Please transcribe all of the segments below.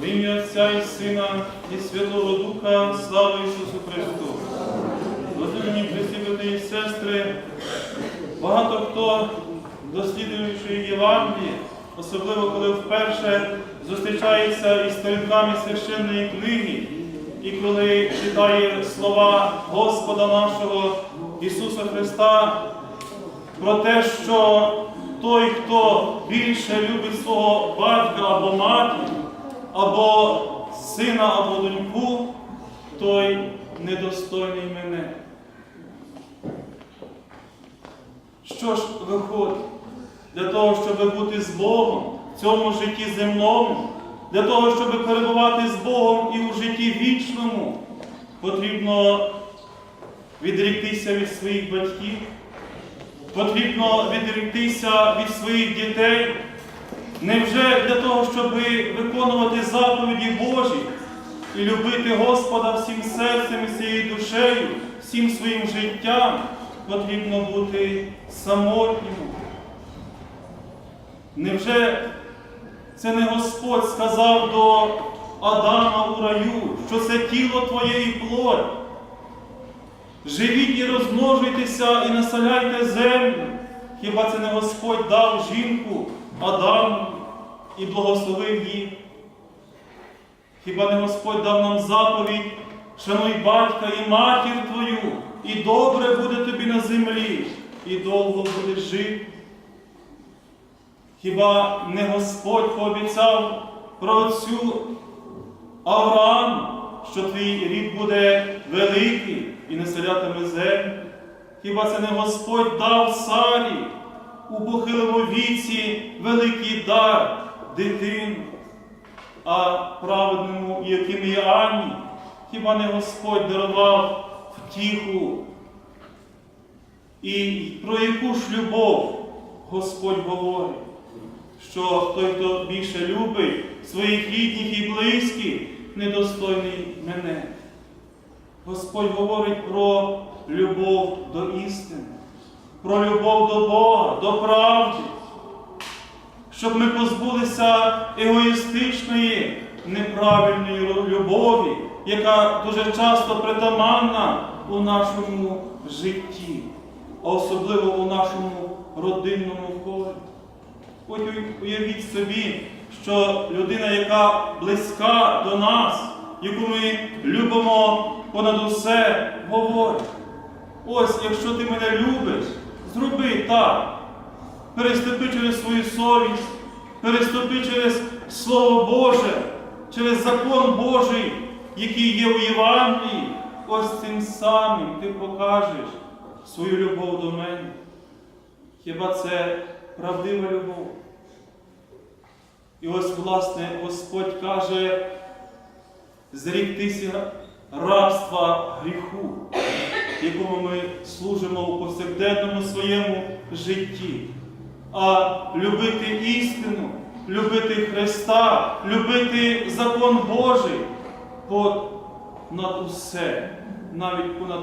В ім'я Отця і Сина і Святого Духа, слава Ісусу Христу. Христі, брати і сестри, багато хто, досліджуючи Євангеліє, особливо коли вперше зустрічається із сторінками священної книги, і коли читає слова Господа нашого Ісуса Христа, про те, що той, хто більше любить свого батька або матір, або сина, або доньку, той недостойний мене. Що ж виходить? Для того, щоб бути з Богом в цьому житті земному, для того, щоб перебувати з Богом і у житті вічному, потрібно відріктися від своїх батьків, потрібно відріктися від своїх дітей. Невже для того, щоб виконувати заповіді Божі і любити Господа всім серцем і всією душею, всім своїм життям, потрібно бути самотнім? Невже це не Господь сказав до Адама у раю, що це тіло твоє і плоть? Живіть і розмножуйтеся і населяйте землю. Хіба це не Господь дав жінку Адаму і благословив їх? Хіба не Господь дав нам заповідь, шануй батька і матір твою, і добре буде тобі на землі, і довго будеш жити? Хіба не Господь пообіцяв про цю Аврааму, що твій рід буде великий і населятиме землю? Хіба це не Господь дав Сарі у похилому віці великий дар дитину, а праведному яким є Анні, хіба не Господь дарував втіху? І про яку ж любов Господь говорить? Що той, хто більше любить своїх рідних і близьких, недостойний мене. Господь говорить про любов до істини, про любов до Бога, до правди, щоб ми позбулися егоїстичної, неправильної любові, яка дуже часто притаманна у нашому житті, а особливо у нашому родинному колі. От уявіть собі, що людина, яка близька до нас, яку ми любимо понад усе, говорить. Ось, якщо ти мене любиш, зроби так. Переступи через свою совість, переступи через Слово Боже, через закон Божий, який є в Євангелії. Ось цим самим ти покажеш свою любов до мене. Хіба це правдива любов? І ось, власне, Господь каже, зріктися рабства гріху, якому ми служимо у повсякденному своєму житті, а любити істину, любити Христа, любити закон Божий понад усе, навіть понад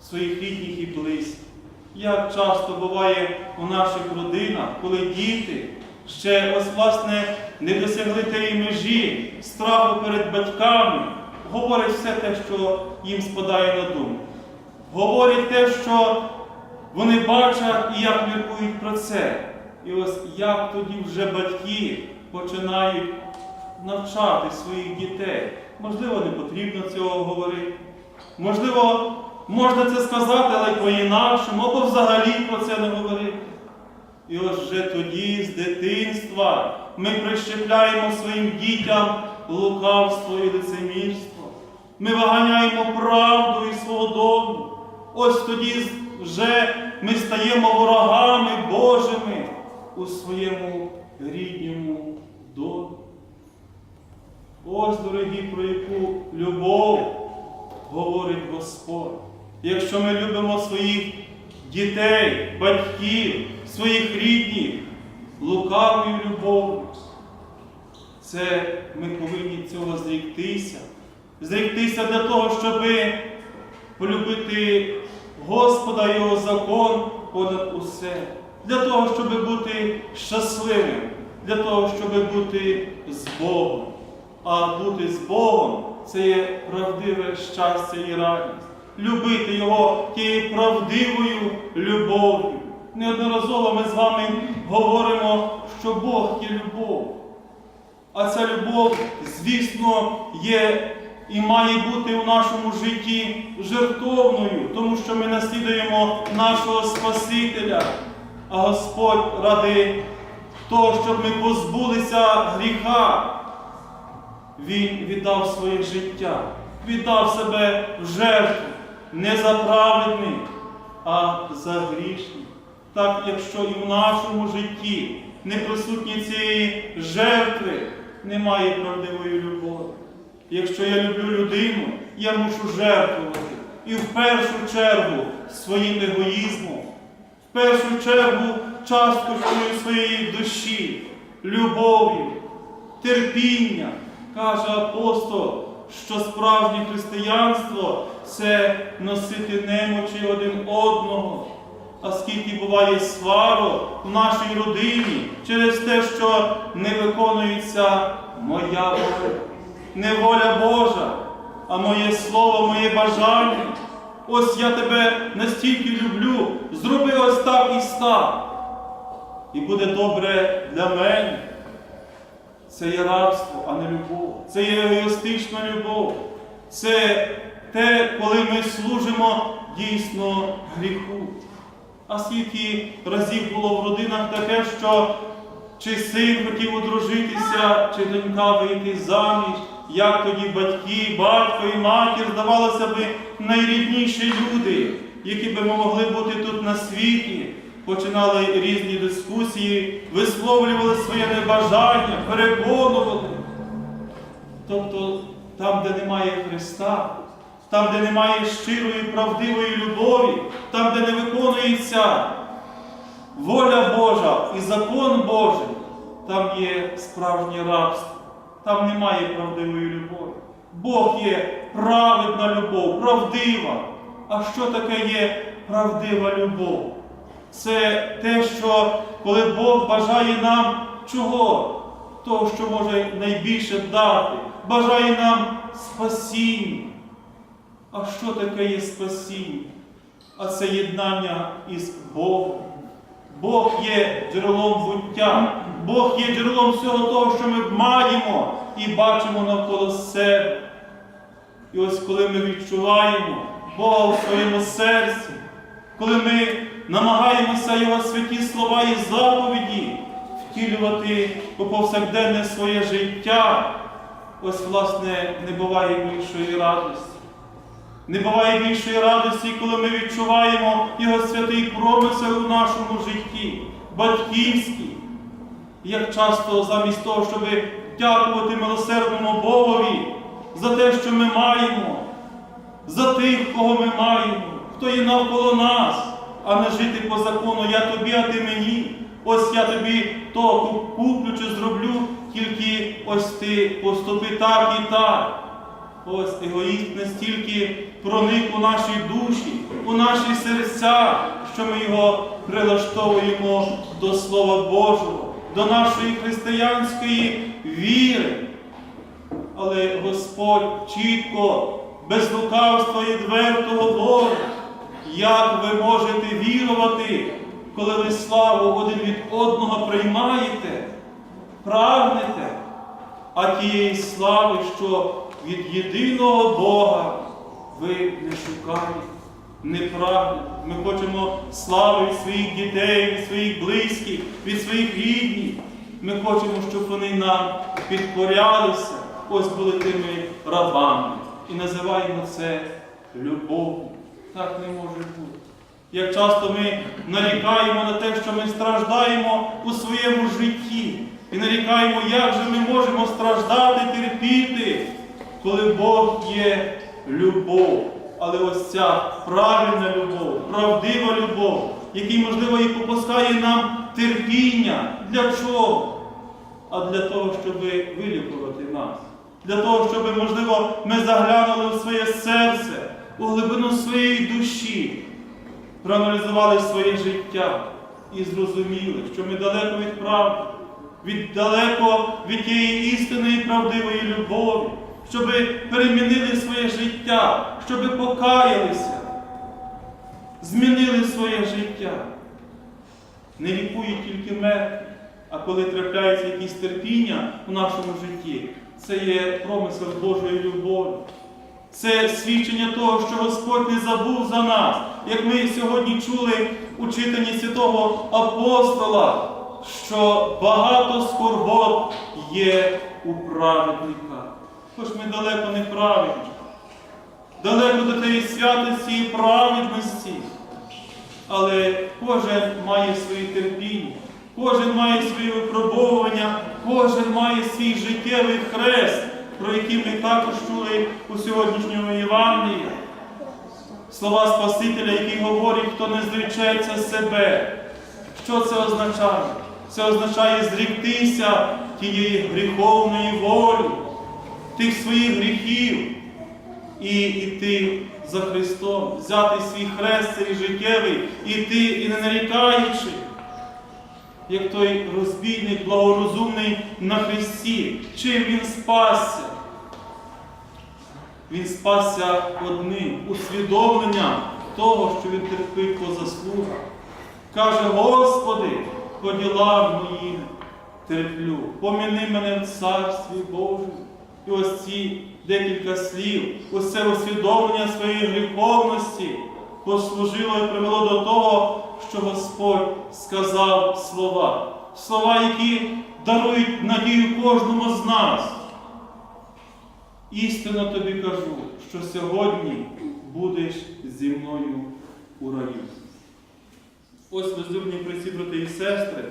своїх рідних і близьких. Як часто буває у наших родинах, коли діти ще ось власне не досягли тієї межі страху перед батьками, говорять все те, що їм спадає на думку. Говорять те, що вони бачать і як міркують про це. І ось як тоді вже батьки починають навчати своїх дітей. Можливо, не потрібно цього говорити. Можливо, можна це сказати, але по-інакшому, або взагалі про це не говорити. І ось вже тоді, з дитинства, ми прищепляємо своїм дітям лукавство і лицемірство. Ми виганяємо правду із свого. Ось тоді вже ми стаємо ворогами Божими у своєму рідньому домі. Ось, дорогі, про яку любов говорить Господь. Якщо ми любимо своїх дітей, батьків, своїх рідних, лукавою любов'ю, це ми повинні цього зріктися. Зріктися для того, щоб полюбити Господа Його закон понад усе. Для того, щоб бути щасливим, для того, щоб бути з Богом. А бути з Богом це є правдиве щастя і радість. Любити Його тією правдивою любов'ю. Неодноразово ми з вами говоримо, що Бог є любов. А ця любов, звісно, є і має бути у нашому житті жертовною, тому що ми наслідуємо нашого Спасителя. А Господь ради того, щоб ми позбулися гріха, Він віддав своє життя, віддав себе в жертву не за праведних, а за грішних. Так, якщо і в нашому житті не присутні цієї жертви, немає правдивої любові. Якщо я люблю людину, я мушу жертвувати. І в першу чергу своїм егоїзмом, в першу чергу часткою своєї душі, любов'ю, терпіння, каже апостол, що справжнє християнство це носити немочі один одного. А скільки буває сварок в нашій родині через те, що не виконується моя воля, не воля Божа, а моє слово, моє бажання. Ось я тебе настільки люблю, зроби ось так і став. І буде добре для мене. Це є рабство, а не любов. Це є егоїстична любов. Це те, коли ми служимо дійсно гріху. А скільки разів було в родинах таке, що чи син хотів одружитися, чи донька вийти заміж, як тоді батьки, батько і матір, здавалося б, найрідніші люди, які би могли бути тут на світі, починали різні дискусії, висловлювали своє небажання, переконували. Тобто там, де немає Христа, там, де немає щирої, правдивої любові, там, де не виконується воля Божа і закон Божий, там є справжнє рабство, там немає правдивої любові. Бог є праведна любов, правдива. А що таке є правдива любов? Це те, що коли Бог бажає нам чого? Того, що може найбільше дати, бажає нам спасіння. А що таке є спасіння? А це єднання із Богом. Бог є джерелом буття, Бог є джерелом всього того, що ми маємо і бачимо навколо себе. І ось коли ми відчуваємо Бога у своєму серці, коли ми намагаємося Його святі слова і заповіді втілювати у повсякденне своє життя, ось, власне, не буває більшої радості. Не буває більшої радості, коли ми відчуваємо Його святий промисел у нашому житті, батьківський. Як часто замість того, щоб дякувати милосердному Богові за те, що ми маємо, за тих, кого ми маємо, хто є навколо нас, а не жити по закону Я тобі, а ти мені. Ось я тобі то куплю чи зроблю, тільки ось ти поступи так і так. Ось егоїст настільки проник у наші душі, у наші серця, що ми його прилаштовуємо до Слова Божого, до нашої християнської віри. Але Господь чітко, без лукавства і відверто говорить, як ви можете вірувати, коли ви славу один від одного приймаєте, прагнете, а тієї слави, що від єдиного Бога ви не шукаєте, не прагнете. Ми хочемо слави від своїх дітей, від своїх близьких, від своїх рідних. Ми хочемо, щоб вони нам підкорялися, ось були тими рабами. І називаємо це любов'ю. Так не може бути. Як часто ми нарікаємо на те, що ми страждаємо у своєму житті, і нарікаємо, як же ми можемо страждати, терпіти, коли Бог є любов. Але ось ця правильна любов, правдива любов, який, можливо, і попускає нам терпіння. Для чого? А для того, щоб вилікувати нас. Для того, щоб, можливо, ми заглянули в своє серце, у глибину своєї душі, проаналізували своє життя і зрозуміли, що ми далеко від правди, від далеко від тієї істинної правдивої любові, щоб перемінили своє життя, щоб покаялися, змінили своє життя. Не лікують тільки мертві, а коли трапляється якісь терпіння у нашому житті, це є промисел Божої любові. Це свідчення того, що Господь не забув за нас, як ми сьогодні чули у читанні святого апостола, що багато скорбот є у праведника. Хоч ми далеко не праведні, далеко до тієї святості і праведності. Але кожен має свої терпіння, кожен має свої випробовування, кожен має свій життєвий хрест, про який ми також чули у сьогоднішньому Євангелії. Слова Спасителя, які говорять, хто не зречеться себе. Що це означає? Це означає зріктися тієї гріховної волі, тих своїх гріхів і йти за Христом, взяти свій хрест цей життєвий, іти і не нарікаючи, як той розбійник благорозумний на Христі, чим він спасся. Він спасся одним усвідомленням того, що він терпить по заслугах. Каже, Господи, по ділам моїм терплю, поміни мене в царстві Божому. І ось ці декілька слів, ось це усвідомлення своєї гріховності послужило і привело до того, що Господь сказав слова. Слова, які дарують надію кожному з нас. Істинно тобі кажу, що сьогодні будеш зі мною у раю. Ось возлюблені присі, брати і сестри,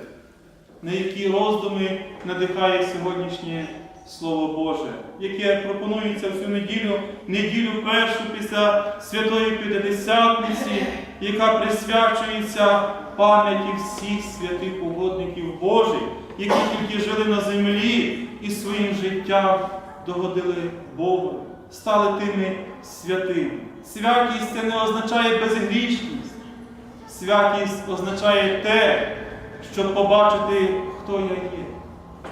на які роздуми надихає сьогоднішнє Слово Боже, яке пропонується всю неділю, неділю першу після Святої П'ятидесятниці, яка присвячується пам'яті всіх святих угодників Божих, які тільки жили на землі і своїм життям догодили Богу, стали тими святими. Святість це не означає безгрішність. Святість означає те, щоб побачити, хто я є.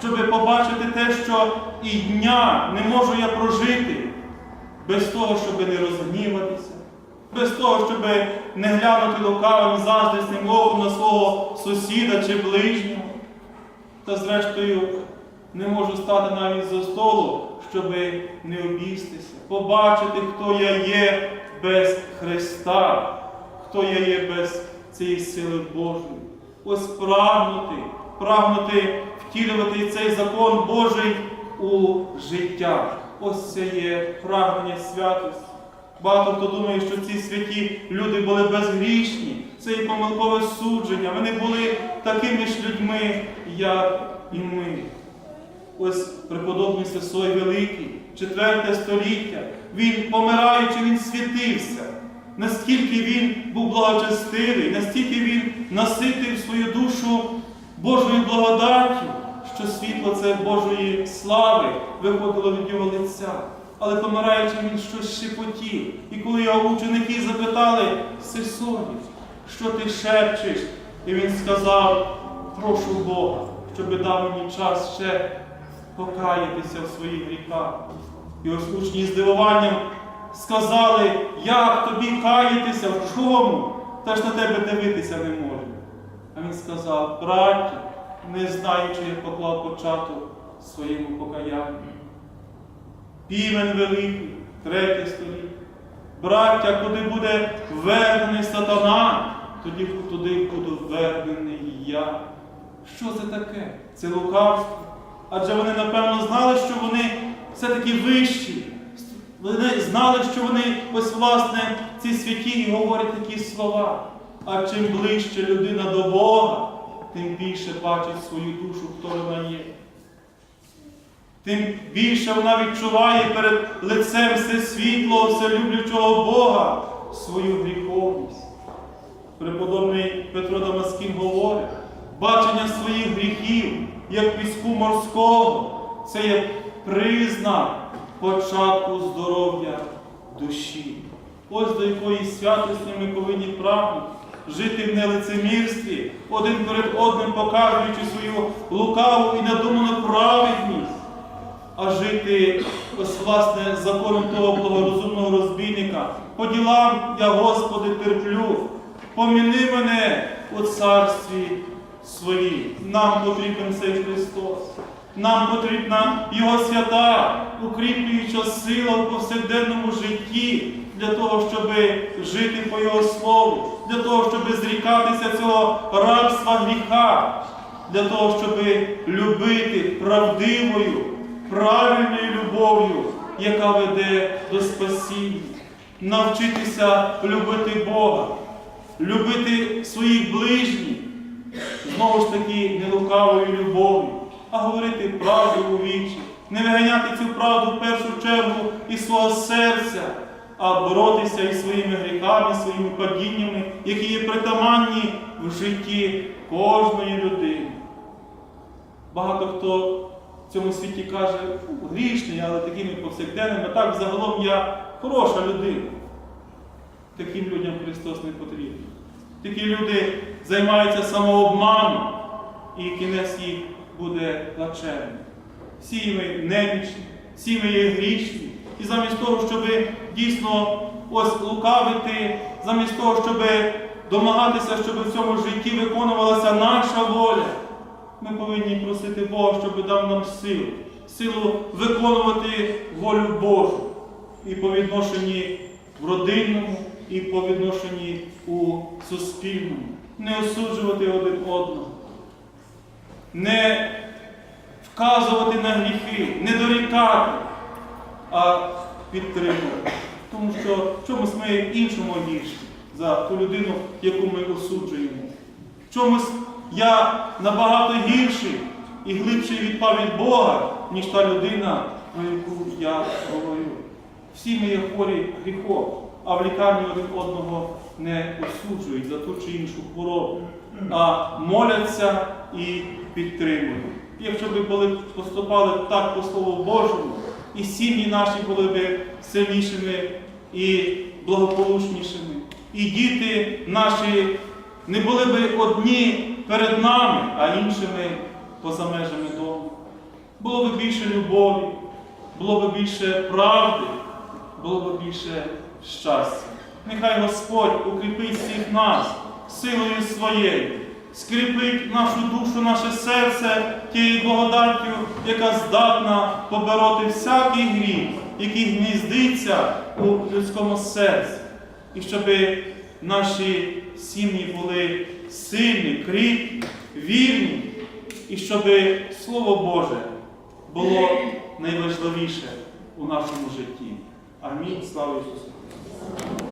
Щоб побачити те, що і дня не можу я прожити без того, щоб не розгніватися, без того, щоб не глянути лукавим заздрісним оком на свого сусіда чи ближнього. Та зрештою не можу стати навіть за столу, щоб не обістися, побачити, хто я є без Христа, хто я є без цієї сили Божої. Ось прагнути, прагнути втілювати цей закон Божий у життя. Ось це є прагнення святості. Багато хто думає, що ці святі люди були безгрішні, це і помилкове судження. Вони були такими ж людьми, як і ми. Ось преподобний Сесой Великий, четверте століття, він, помираючи, він світився. Наскільки він був благочестивий, настільки він наситив свою душу Божою благодаттю, що світло це Божої слави виходило від його лиця. Але помираючи, він щось шепотів. І коли його ученики запитали, Сесоні, що ти шепчеш? І він сказав, прошу Бога, щоб дав мені час ще покаятися в своїх гріхах. І ось учні здивуванням сказали, як тобі каятися, в чому? Та ж на тебе дивитися не можна. А він сказав, браття, не знаю, чи я поклав початок своєму покаянню. Півень великий, третє століття. Браття, куди буде ввергнений сатана, тоді туди буду ввергнений і я. Що це таке? Це лукавство. Адже вони, напевно, знали, що вони все-таки вищі. Вони знали, що вони ось власне ці святі і говорять такі слова. А чим ближче людина до Бога, тим більше бачить свою душу, хто вона є. Тим більше вона відчуває перед лицем всесвітлого, вселюблючого Бога свою гріховність. Преподобний Петро Дамаскін говорить, бачення своїх гріхів, як піску морського, це є признак початку здоров'я душі. Ось до якої святості ми повинні прагнути. жити в нелицемірстві, один перед одним показуючи свою лукаву і надуману праведність, а жити ось власне законом того благорозумного розбійника. По ділам я, Господи, терплю, поміни мене у царстві своїм. Нам потрібен цей Христос. Нам потрібна Його свята, укріплююча сила у повсякденному житті для того, щоб жити по Його Слову, для того, щоб зрікатися цього рабства гріха, для того, щоб любити правдивою, правильною любов'ю, яка веде до спасіння, навчитися любити Бога, любити своїх ближніх, знову ж таки, не лукавою любов'ю, а говорити правду у вічі, не виганяти цю правду в першу чергу із свого серця, а боротися із своїми гріхами, своїми падіннями, які є притаманні в житті кожної людини. Багато хто в цьому світі каже, «Ну, грішний, але такими повсякденними, так загалом я хороша людина. Таким людям Христос не потрібен. Такі люди займаються самообманом, і кінець їх буде плачевним. Всі ми немічні, всі ми є грішні. І замість того, щоб дійсно ось лукавити, замість того, щоб домагатися, щоб в цьому житті виконувалася наша воля, ми повинні просити Бога, щоб дав нам силу, силу виконувати волю Божу і по відношенні в родинному, і по відношенні у суспільному. Не осуджувати один одного, не вказувати на гріхи, не дорікати, а підтримувати. Тому що в чомусь ми іншому гірші за ту людину, яку ми осуджуємо. В чомусь я набагато гірший і глибший відпав від Бога, ніж та людина, про яку я говорю. Всі ми є хворі гріхом, а в лікарні один одного не осуджують за ту чи іншу хворобу, а моляться і підтримують. Якщо б були поступали так по Слову Божому, і сім'ї наші були б сильнішими і благополучнішими, і діти наші не були б одні перед нами, а іншими поза межами дому. Було б більше любові, було б більше правди, було б більше щастя. Нехай Господь укріпить всіх нас силою своєю, скріпить нашу душу, наше серце тією благодаттю, яка здатна побороти всякий гріх, який гніздиться у людському серці. І щоб наші сім'ї були сильні, кріпкі, вірні, і щоб Слово Боже було найважливіше у нашому житті. Амінь. Слава Ісусу!